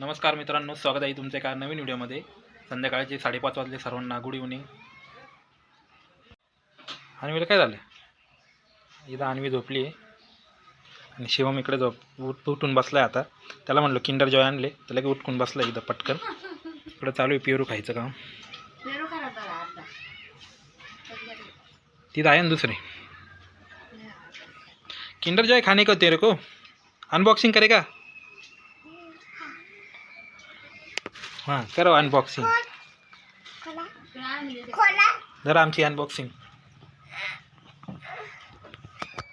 नमस्कार मित्रांनो स्वागत आहे तुमच्या एका नवीन व्हिडिओमध्ये. संध्याकाळचे साडेपाच वाजले सर्वांना. गुड इव्हनिंग अन्वीला काय झालं? इथं अन्वी झोपली आहे. आणि शिवम इकडे झोप उठ उठून बसला आहे आता. त्याला म्हणलं किंडर जॉय आणले. तर लगेच उठून बसला इथं पटकन. इकडं चालू आहे पेरू खायचं काम. तिथं आहे ना दुसरे. किंडर जॉय खाने को तेरे को? अनबॉक्सिंग करेगा हां करो अनबॉक्सिंग जरा आमची अनबॉक्सिंग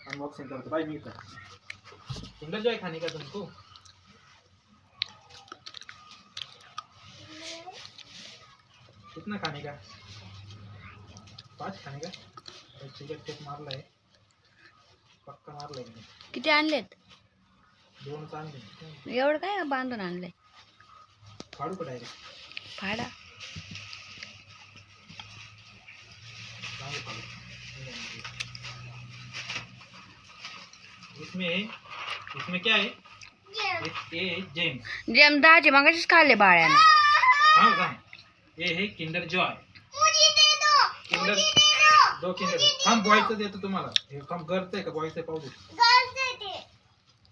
अनबॉक्सिंग करतो. बाय मी तर किंडर जॉय खाने का तुमको कितना खाने का? पाच खाने का? ठीक आहे टेप मारलाय. पक्का मारलाय किती आणलेत? दोन चांगले एवढं काय बांधून आणलंय? काढू का डायरेक्ट फाडा चांगले काढू इसमें इसमें क्या है इस- ये है जेम्स जेम दहाचे मगाशीच खाल्ले बाळ्यानं हाँ हाँ ये है किंडर जॉय किंडर दो किंडर हम बॉयचं देतो तुम्हाला हे हम घरचं आहे का बॉयचं आहे पाहू दे।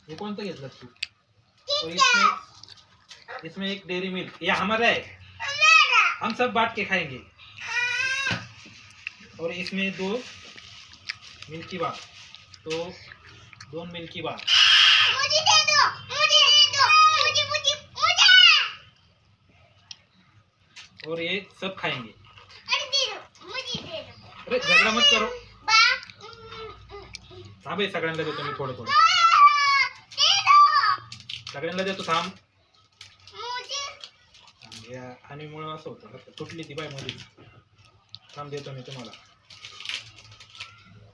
हे कोणतं घेतलं तू और इसमें इसमें एक डेयरी मिल्क ये हमारा है हम सब बांट के खाएँगे। और इसमें दो मिल्की बार तो दोन मिल्की बार और ये सब खाएँगे। अरे झगड़ा मत करो। हाँ भाई सगळ्यांना देतो मी थोडं थोडं सगळ्यांना देतो थांब। या आणि मुळे असं होतं का, तुटली ती बायमध्ये थांब देतो मी तुम्हाला.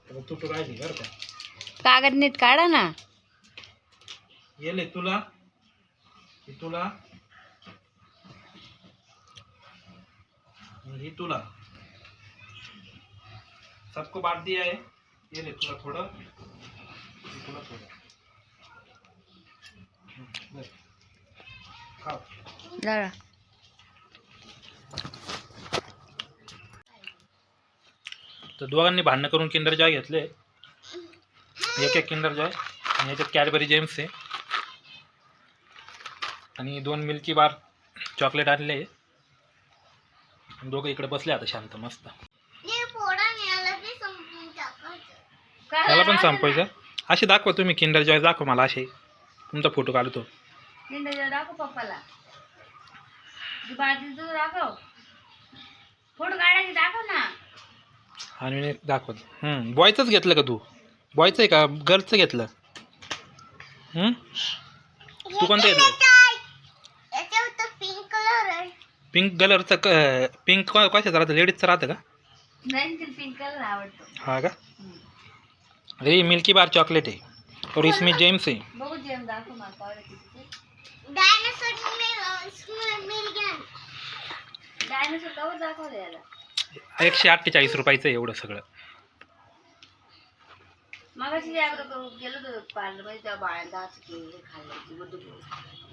तर तुटू राहिली बरं का. कागद नीट काढा ना. येले तुला. ही तुला. आणि ही तुला. सबको बांट दिया है. ये ले तुला थोडं. हे तुला थोडं. बस. खाओ. जरा तर दोघांनी भांडणं करून किंडर जॉय घेतले. एक एक किंडर जॉय आणि याच्यात कॅडबरी जेम्स आहे. आणि दोन मिल्की बार चॉकलेट आणले. दोघं इकडे बसले आता शांत मस्त. त्याला पण संपवायचं असे दाखवा तुम्ही किंडर जॉय दाखवा मला असे. तुमचा फोटो काढतो. दाखव पप्पाला. दाखव. फोटो काढायचे दाखव ना. आणि दाखवत बॉयचंच घेतलं का तू बॉयचं आहे का गर्लचं घेतलं तू कोणतं घेतलं पिंक कलरचं क पिंक कशाचं राहतं लेडीजचं राहतं का पिंक कलर आवडतो हा का अरे मिल्की बार चॉकलेट आहे और इसमें जेम्स है डायनासोर मिल गया डायनासोर दाखवलं याला एकशे अठ्ठेचाळीस रुपयाचं आहे एवढं सगळं. मगाशी जागरण गेलो होतो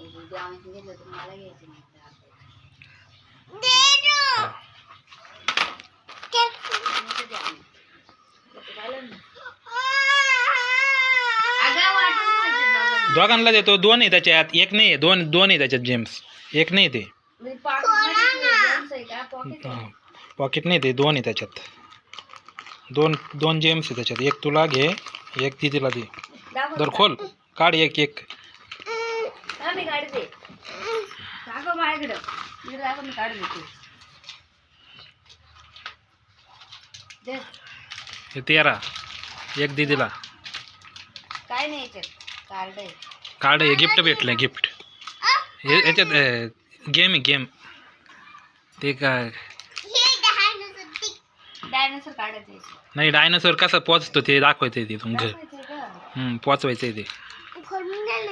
बुद्ध घेतलं तर मला घ्यायचं नाही दोघांना. देतो दोन आहे त्याच्यात एक नाही आहे दोन दोन आहे त्याच्यात जेम्स एक नाही ते. मी पाकिटमध्ये जेम्स आहे का पॉकेट पॉकेट नाही ते दोन आहे त्याच्यात दोन दोन जेम्स आहे त्याच्यात एक तुला घे एक दिदीला दे. दाखव दर खोल. काढ एक एक. हा, मी काढते दाखव माझ्याकडं. इकडे दाखव मी काढून देते. दे. हे तेरा. एक दिदीला काय नाही याच्यात. कार्ड आहे. कार्ड हे गिफ्ट भेटलं गिफ्ट. हे याच्यात गेम आहे गेम. ते काय? हे डायनासोर टिक डायनोसर काढायचं आहे. नाही डायनासोर कसं पोचतो ते दाखवायचं आहे ते तुमचं. दाखवायचंय का? हं, पोचवायचं आहे ते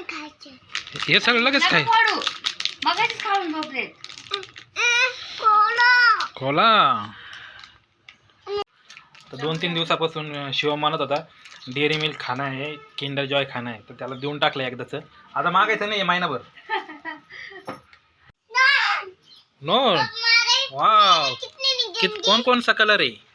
खायचे. हे सगळं लगेच नका काय फोडू. मगाशीच खाऊन झोपलेत. कोला. खोला तर दोन तीन दिवसापासून अं, शिवम म्हणत होता डेअरी मिल्क खाणं आहे किंडर जॉय खाणं आहे. तर त्याला देऊन टाकलं एकदाच. आता मागायचं नाही. महिनाभर नो वाव कित कौन सा कलर है मेरा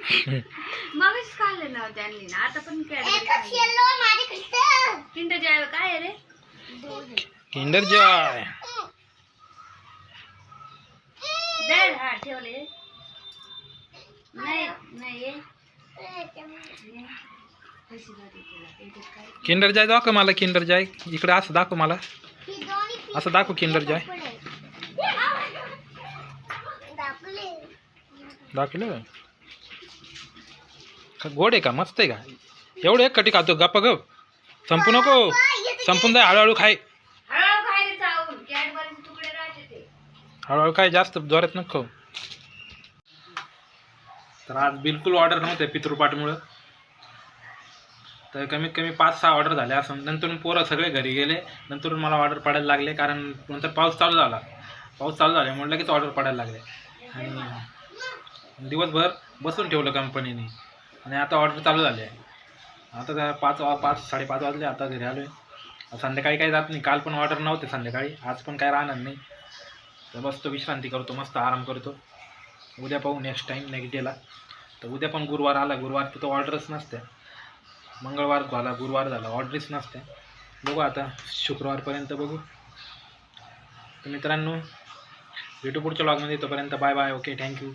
मगच खाल्ले ना त्यांनी ना. आता पण किंड जाय काय आहे रे. किंडर जॉय हा ठेवले. नाही नाही? किंडर जॉय दाखव मला किंडर जॉय. इकडे असं दाखव मला. असं दाखव किंडर जॉय. दाखवले? गोड आहे का? मस्त आहे का? एवढं एक कटी खातो. गप्पा गप. संपू नको. संपून जाय हळूहळू खाय. हळूहळू काय जास्त जोरात नको तर आज बिलकुल ऑर्डर नव्हते पितृपाठमुळं तर कमीत कमी पाच सहा ऑर्डर झाले असं. नंतर पोरं सगळे घरी गेले. नंतर मला ऑर्डर पडायला लागले कारण नंतर पाऊस चालू झाला. पाऊस चालू झाल्यामुळे लगेच ऑर्डर पडायला लागले. आणि दिवसभर बसून ठेवलं कंपनीने आणि आता ऑर्डर चालू झाली. आहे आता त्या पाच वा पाच साडेपाच वाजले आता घरी आलो आहे संध्याकाळी काही जात नाही. काल पण ऑर्डर नव्हते संध्याकाळी. आज पण काय राहणार नाही. तर बसतो विश्रांती करतो मस्त आराम करतो. उद्या पाहू नेक्स्ट टाईम नेक्स्ट डेला तर उद्या पण गुरुवार आला. गुरुवार तर ऑर्डरच नसते. मंगळवार झाला गुरुवार झाला. ऑर्डरच नसते. बघू आता. शुक्रवारपर्यंत बघू. तर मित्रांनो भेटू पुढच्या ब्लॉगमध्ये तोपर्यंत बाय बाय ओके थँक्यू